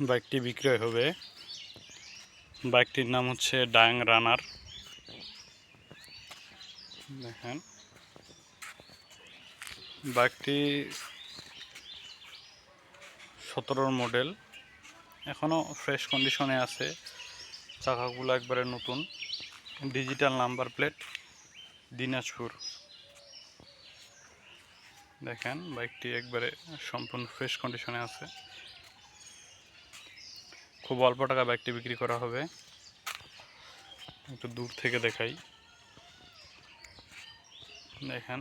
বাইকটি বিক্রয় হবে। বাইকটির নাম হচ্ছে ডায়াং রানার। দেখেন। বাইকটি সতেরোর মডেল। এখনও ফ্রেশ কন্ডিশনে আছে। চাকাগুলো একবারে নতুন। Digital number plate, Dinajpur. দেখেন, বাইকটি একবারে সম্পূর্ণ ফ্রেশ কন্ডিশনে আছে। খুব অল্প টাকা বাইকটি বিক্রি করা হবে। একটু দূর থেকে দেখাই। দেখেন।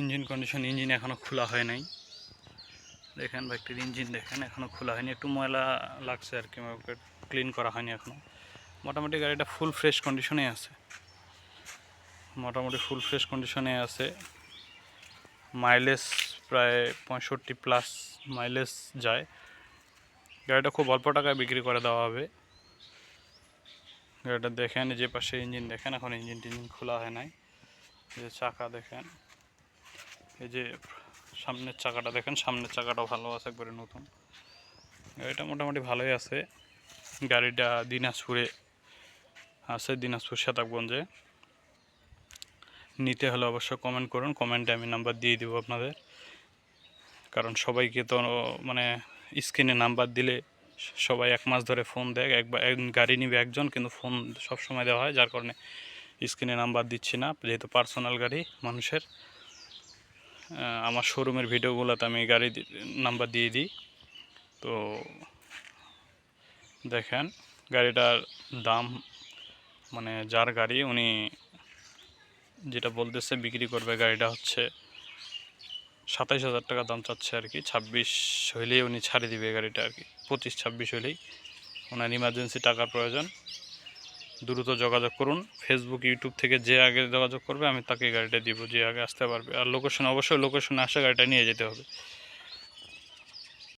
ইঞ্জিন কন্ডিশন, ইঞ্জিন এখনও খোলা হয় নাই। দেখেন বাইকটির ইঞ্জিন, দেখেন এখনও খোলা হয়নি। একটু ময়লা লাগছে আর কি ক্লিন করা হয়নি এখনও মোটামুটি গাড়িটা ফুল ফ্রেশ কন্ডিশনে আছে। মোটামুটি ফুল ফ্রেশ কন্ডিশনে আছে। মাইলেজ প্রায় পঁয়ষট্টি প্লাস মাইলেজ যায়। গাড়িটা খুব অল্প টাকায় বিক্রি করে দেওয়া হবে। গাড়িটা দেখেন যে পাশে ইঞ্জিন দেখেন, এখন ইঞ্জিন টিঞ্জিন খোলা হয় নাই। যে চাকা দেখেন, এই যে সামনের চাকাটা দেখেন, সামনের চাকাটাও ভালো আছে একবারে নতুন। গাড়িটা মোটামুটি ভালোই আছে। গাড়িটা দিনাজপুরে আছে, দিনাজপুর শতাবগঞ্জে নিতে হলে অবশ্যই কমেন্ট করুন কমেন্টে আমি নাম্বার দিয়ে দিব আপনাদের। কারণ সবাইকে তো মানে স্ক্রিনে নাম্বার দিলে সবাই এক মাস ধরে ফোন দেয়, একবার, এক গাড়ি নিবে একজন কিন্তু ফোন সব সময় দেওয়া হয়, যার কারণে স্ক্রিনে নাম্বার দিচ্ছি না, যেহেতু পার্সোনাল গাড়ি মানুষের। আমার শোরুমের ভিডিওগুলোতে আমি গাড়ি নাম্বার দিয়ে দিই। তো দেখেন, গাড়িটার দাম মানে যার গাড়ি উনি যেটা বলতেছে বিক্রি করবে গাড়িটা হচ্ছে সাতাইশ হাজার টাকা দাম চাচ্ছে আর কি। ছাব্বিশ হইলেই উনি ছাড়ে দিবে গাড়িটা আর কি। পঁচিশ, ছাব্বিশ হইলেই ওনার ইমার্জেন্সি টাকার প্রয়োজন। দ্রুত যোগাযোগ করুন। ফেসবুক ইউটিউব থেকে যে আগে যোগাযোগ করবে, আমি তাকে গাড়িটা দিব, যে আগে আসতে পারবে। আর লোকেশন অবশ্যই লোকেশনে আসে গাড়িটা নিয়ে যেতে হবে।